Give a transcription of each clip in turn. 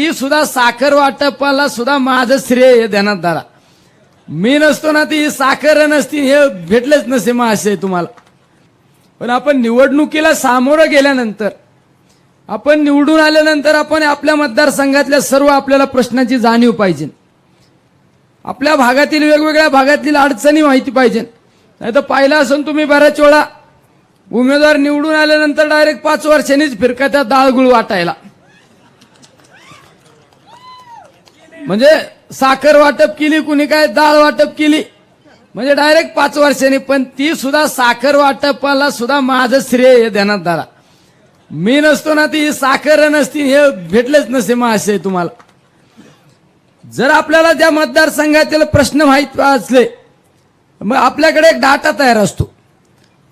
ती सुद्धा साखर वाटपाला सुद्धा माझं श्रेय हे ध्यानात धरा मी नसतो ना ती साखर नसती हे भेटलेच नसे महाशय तुम्हाला. पण आपण निवडणुकीला सामोरं गेल्यानंतर आपण निवडून आल्यानंतर आपण आपल्या मतदारसंघातल्या सर्व आपल्याला प्रश्नांची जाणीव पाहिजे. आपल्या भागातील वेगवेगळ्या भागातील अडचणी माहिती पाहिजे. नाही तर पाहिलं असून तुम्ही बऱ्याच वेळा उमेदवार निवडून आल्यानंतर डायरेक्ट पाच वर्षांनीच फिरकात्या दाळगुळ वाटायला. म्हणजे साखर वाटप केली कुणी काय डाळ वाटप केली. म्हणजे डायरेक्ट पाच वर्षांनी पण ती सुद्धा साखर वाटपाला सुद्धा माझं श्रेय हे ध्यानात धरा. मी नसतो ना ती साखर नसती हे भेटलेच नसे महाशय तुम्हाला. जर आपल्याला त्या मतदारसंघातील प्रश्न माहीत असले मग आपल्याकडे एक डाटा तयार असतो.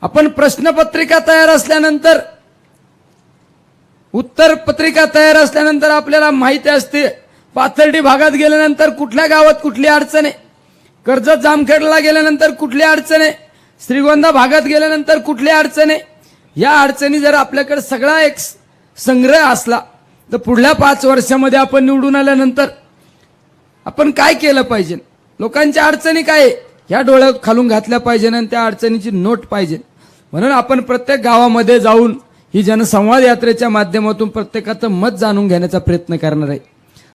आपण प्रश्नपत्रिका तयार असल्यानंतर उत्तर पत्रिका तयार असल्यानंतर आपल्याला माहिती असते पाथर्डी भागात गेल्यानंतर कुठल्या गावात कुठली अडचण आहे? कर्जत जामखेडला गेल्यानंतर कुठली अडचण आहे? श्रीगोंदा भागात गेल्यानंतर कुठली अडचण आहे? या अडचणी जर आपल्याकडे सगळा एक संग्रह असला तर पुढल्या पाच वर्षामध्ये आपण निवडून आल्यानंतर आपण काय केलं पाहिजे? लोकांच्या अडचणी काय आहे? ह्या डोळ्या खालून घातल्या पाहिजे आणि त्या अडचणीची नोट पाहिजे. म्हणून आपण प्रत्येक गावामध्ये जाऊन ही जनसंवाद यात्रेच्या माध्यमातून प्रत्येकाचं मत जाणून घेण्याचा प्रयत्न करणार आहे.